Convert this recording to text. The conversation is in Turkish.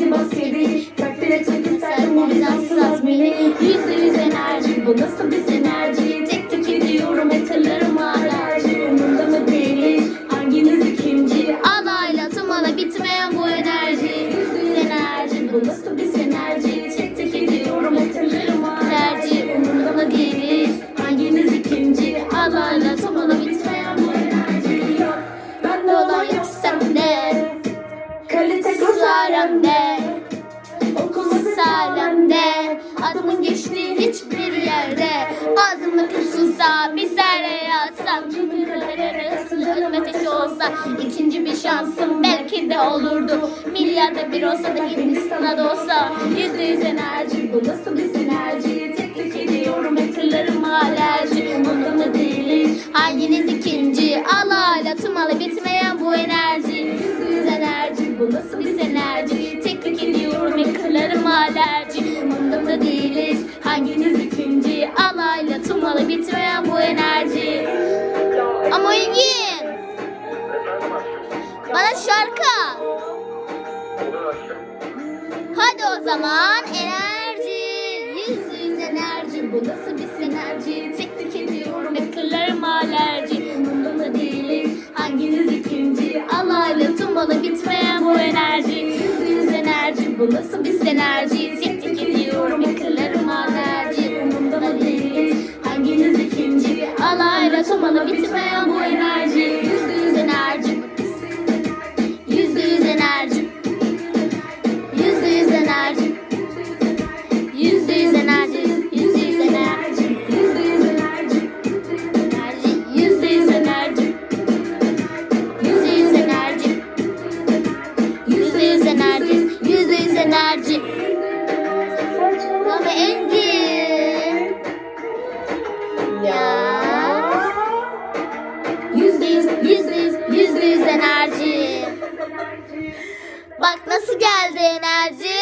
Hadi bas yedeli Takdir etmek isterdim o Bizans'ın azmini Yüzde yüz enerji bu nasıl bir sinerji? Tek tek ediyorum hatırlarım alerji Umurumda mı değil? Hanginiz ikinci? Adayla tımana bitmeyen bu enerji. Yüzde yüz enerji bu nasıl bir kızarende Okul salemde Adımın geçtiği hiçbir yerde. Ağzımda kurşunsa bir zerre yatsam Cümle kadar arasında olsa ikinci bir şansım belki de olurdu. Milyarda bir olsa da Hindistan'a da olsa. Yüzde yüz enerji bu nasıl bir sinerji? Tek tek ediyorum hatırlarım alerji. Umurumda hanginiz ikinci? Alayla tımalı bitmeyen bu enerji. Yüzde yüz enerji bu nasıl bir sinerji yıkılarım alerji Umurumda mı değiliz. Hanginiz ikinci Alayla tımalı bitmeyen bu enerji? Ama Engin! Bana şarkı Hadi o zaman enerji Yüz yüz enerji Bu nasıl bir sinerji? Tek Bu nasıl bir sinerji Tek ediyorum Ekırlarım alerji Umurumda değiliz Hanginiz ikinci? Alaylı tumbalı bitmeyen bu enerji. Yüz yüz enerji. Yüzde yüz enerji. Yüzde yüz enerji. Yüzde yüz enerji. Yüzde yüz enerji. Yüzde yüz Enerji. Yüzde yüz enerji. Yüzde yüz enerji. Yüzde yüz enerji Enerji. Ama Engin. Ya. Yüzde yüz Yüzde yüz Yüzde yüz enerji. Bak nasıl geldi enerji